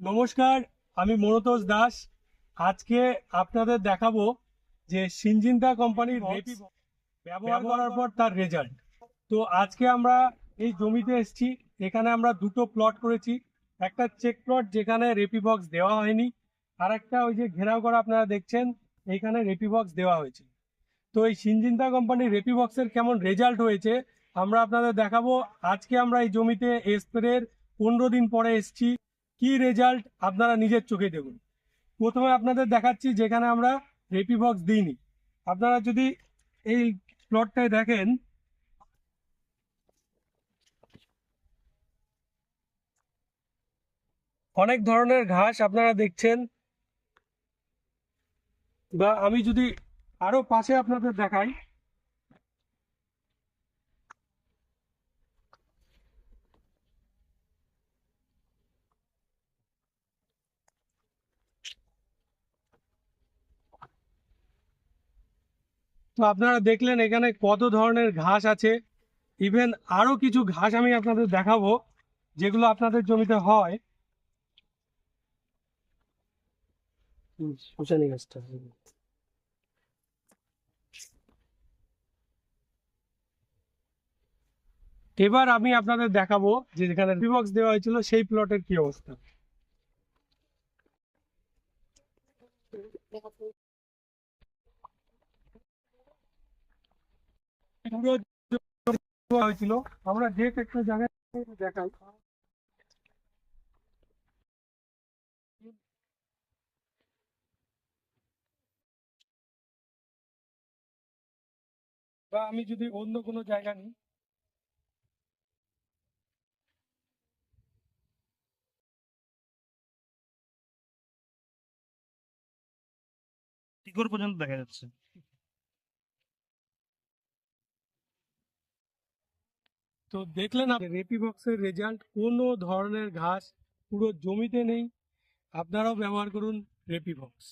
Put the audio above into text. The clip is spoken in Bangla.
নমস্কার, আমি মনতোষ দাস। আজকে আপনাদের দেখাবো যে সিনজিন্তা কোম্পানির ব্যবহার করার পর তার রেজাল্ট তো আজকে আমরা এই জমিতে এসেছি, এখানে আমরা দুটো প্লট করেছি। একটা চেক প্লট যেখানে রেপি বক্স দেওয়া হয়নি, আর একটা ওই যে ঘেরাও করা আপনারা দেখছেন এইখানে রেপি বক্স দেওয়া হয়েছে। তো এই সিনজিন্তা কোম্পানির রেপি বক্সের কেমন রেজাল্ট হয়েছে, আমরা আপনাদের দেখাবো। আজকে আমরা এই জমিতে স্প্রের পনেরো দিন পরে এসেছি। কি রেজাল্ট আপনারা নিজের চোখে দেখুন। প্রথমে আপনাদের দেখাচ্ছি যেখানে আমরা রেপি বক্স দিইনি। আপনারা যদি এই প্লটটায় দেখেন, অনেক ধরনের ঘাস আপনারা দেখছেন। বা আমি যদি আরও পাশে আপনাদের দেখাই তো আপনারা দেখলেন এখানে কত ধরনের ঘাস আছে। ইভেন আরও কিছু ঘাস আমি আপনাদের দেখাবো যেগুলো আপনাদের জমিতে হয়। শুশানি গাছটা। এবার আমি আপনাদের দেখাবো যে যেখানে রিবক্স দেওয়া হয়েছিল সেই প্লটের কি অবস্থা। পুরো হয়েছিল। আমরা যে একটা জায়গায় দেখাই। বা আমি যদি অন্য কোনো জায়গা নিই। শিকড় পর্যন্ত দেখা যাচ্ছে। তো দেখলেন আপনি রেপি বক্সের রেজাল্ট কোনো ধরনের ঘাস পুরো জমিতে নেই। আপনারাও ব্যবহার করুন রেপি বক্স